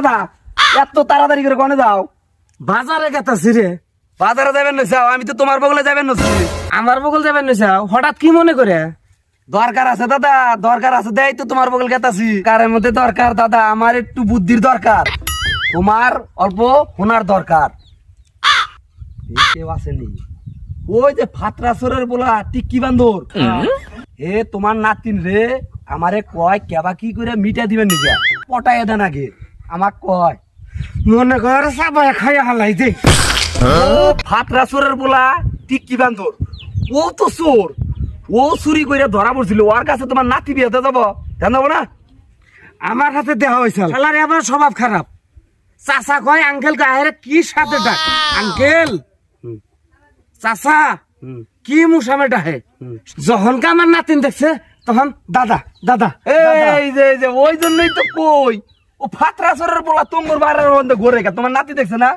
দাদা এত তাড়াতাড়ি করে কোনে যাও বাজারে গেতাছি রে। বাজারে যাবেন না যাও আমি তো তোমার বগলে যাবেন না আমার বগল যাবেন না চাও হঠাৎ কি মনে করে? দরকার আছে দাদা দরকার আছে দেই তো তোমার বগল গেতাছি। কারের মধ্যে দরকার দাদা আমার একটু বুদ্ধির দরকার। তোমার অল্প হোনার দরকার। এই কেউ আসেনি। ওই যে ফাতরাসরের বলা টিক্কি বান্দর। এ তোমার নাতিন রে আমারে কয় কেবা কি করে মিটা দিবেন নিজে। পটায় দেন আগে। আমাক কয় মনে কর চাবাই খাইয়া হালাই দে। ফাতরা চোরের বলা টিক্কি বান্দর? ও তো চোর। ও চুরি করে ধরা পড়ছিল। ওর কাছে তোমার নাতি বিয়েতে যাব। জানাব না? আমার হাতে দেওয়া হয়েছিল শালার আবার স্বভাব খারাপ। চাচা কয় আঙ্কেল গায়ের কি সাথে ডাক? আঙ্কেল। চাচা কি মুসামে ডাহে। যখন কে আমার নাতিন দেখছে তখন দাদা দাদা এই যে ওই জন্যই তো কই। ও ফাতরা চোরের বলা তোমার বাড়ির মধ্যে ঘুরে গা তোমার নাতি দেখছে না?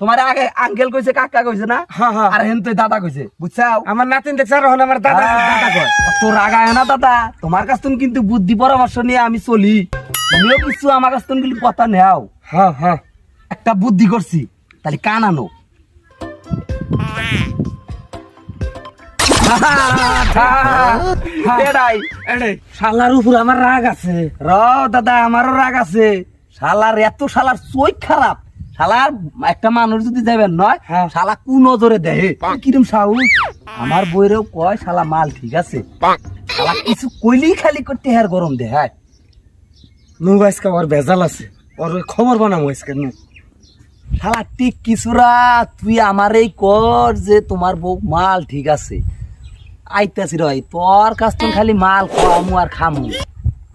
তোমার আগে আঙ্কেল কইছে কাকা কইছে না? হ্যাঁ, হ্যাঁ। আর হেন তুই দাদা কইছে বুঝছাও? আমার নাতিন দেখছে আর তখন আমার দাদা দাদা কয়। তোর রাগায় না দাদা। তোমার কাছ থেকে কিন্তু বুদ্ধি পরামর্শ নিয়ে আমি চলি। তুমিও কিছু আমার কাছ থেকে কথা নেও। হ্যাঁ হ্যাঁ। একটা বুদ্ধি করছি তাহলে কান আনো। শালার উপর আমার রাগ আছে। র দাদা আমারও রাগ আছে। শালার এত শালার চোখ খারাপ। শালার একটা মানুষ যদি যাবেন নয় হ্যাঁ। শালা কু নজরে দেহে? কিরম সাহস? আমার বইরেও কয় শালা মাল ঠিক আছে? শালা কিছু কইলেই খালি করতে হার গরম দেহায় নু আজকে ওর ভেজাল আছে। ওর খবর বানাবো আজকে নু শালা ঠিক কিছুরা তুই আমার এই কর যে তোমার বউ মাল ঠিক আছে। আইতাছি রয় তোর কাছ থেকে খালি মাল খামু আর খামু।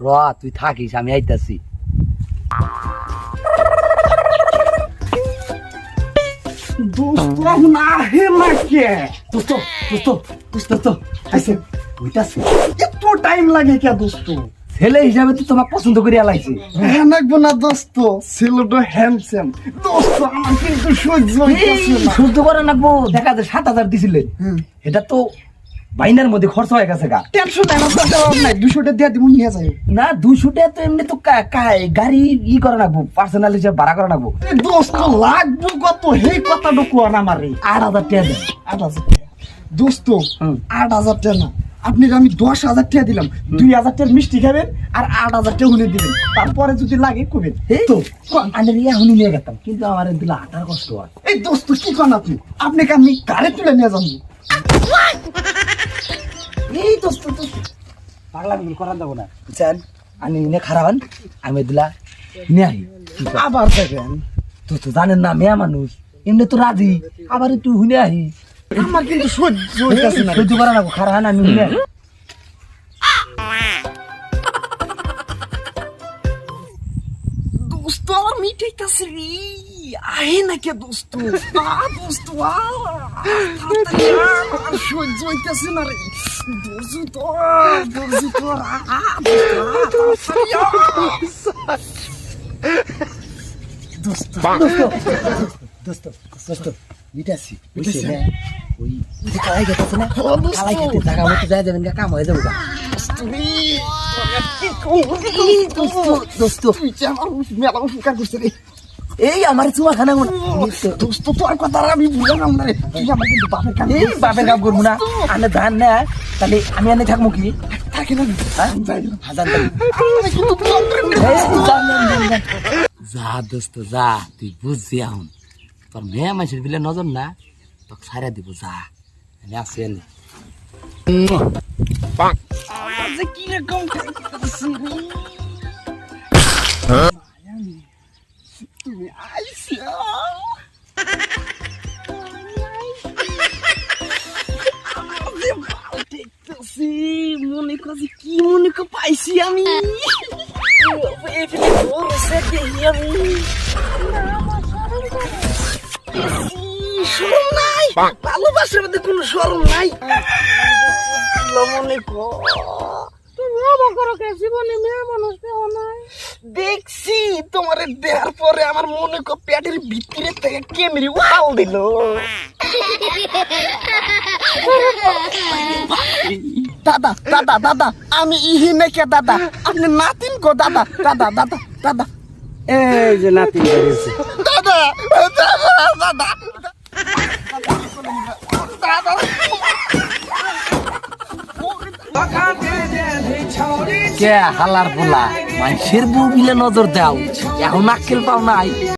র তুই থাকিস আমি আইতাছি। না হে না দোস্ত দোস্ত দোস্ত তো আইসে বুঝতাছি এত টাইম লাগে কে দোস্ত ছেলে হিসাবে তুই তোমাকে পছন্দ করে আলাইছি হ্যাঁ নাকবো না দোস্ত ছেলেটা হ্যান্ডসাম দোস্ত আমার কিন্তু সহ্য হইতেছে না। সহ্য করে নাকবো দেখা যায় সাত হাজার দিছিলে এটা তো বাইনার মধ্যে খরচ হয়ে গেছে গা। টেনশন নাই আমার দরকার নাই দুশোটা দিয়ে দিব নিয়ে যাই। না দুইশো টাকা তো এমনি তো কা- কা- গাড়ি ই করে রাখব পার্সোনাল হিসেবে ভাড়া করে রাখব দোস্ত লাগবো কত? হেই কথা কোয়া না মারে আট হাজার টাকা দেন আট হাজার টাকা। দোস্ত হুম। আট হাজার টাকা না। আপনি আমি দশ হাজার টাকা দিলাম দুই হাজার টাকার মিষ্টি খাবেন আর আট হাজার টাকা হুনে দিবেন। তারপরে যদি লাগে কবেন এই তো আমি হুনি নিয়ে গেতাম কিন্তু আমার দিলে হাঁটার কষ্ট হয়। এই দোস্ত কি কন আপনি? আপনাকে আমি গাড়ি তুলে নিয়ে যাব। এই না। বুঝছেন আমি খারাপ আমি দিলা আবার দেখেন তো তো জানেন না মেয়া মানুষ। এমনি তো রাজি আবার একটু হুনে আহি। আমার কিন্তু সহ্য হইতাছে না। সহ্য করা না খারাপ আমি হুনে দোস্ত আমার মিঠাইতাছে রে। আহে না কে দোস্ত আ দোস্ত আ তাড়াতাড়ি আ, আমার সহ্য হইতাছে না রে দোস্ত তো দোস্ত তো আ, দোস্ত। দোস্ত দোস্ত মিটাছি বুঝছি না ওই কালাই খেতেছে না। কালাই খেতে জায়গা মতো যায় যাবেন কাম হয়ে যাব দোস্ত দোস্ত মেলা উপকার করছে রে এই আমার চুমা খানা মনে দোস্ত তোর কথা আর আমি বুঝলাম না রে। তুই আমার কিন্তু বাপের কাছে এই বাপের কাম করব না। আনে ধান না। তাহলে আমি আনে থাকব কি? থাকে না হ্যাঁ? যাই না। হাজার আমি। যা দোস্ত যা। তুই বুঝছি এখন। তোর মেয়ে মানুষের বিলে নজর না? তোকে সারা দিব যা। আমি আসি এনে। যে কীরকম তুমি আইসা যে ভালো দেখতেছি মনে করছি কি মনে কর পাইছি আমি এখানে বড়ছে দেখি আমি শরম নাই ভালোবাসার দেখছি তোমার দেওয়ার পরে আমার মনে কর পেটের ভিতরে থেকে কেমরি উঠাল দিল। দাদা দাদা দাদা আমি ইহি নাকি দাদা? আপনি নাতিন গো দাদা দাদা দাদা দাদা। এই যে নাতি বেরিয়েছে। দাদা। দাদা দাদা। কে হালার পোলা মানুষের বউ মিলে নজর দাও। এখন আক্কেল পাও নাই।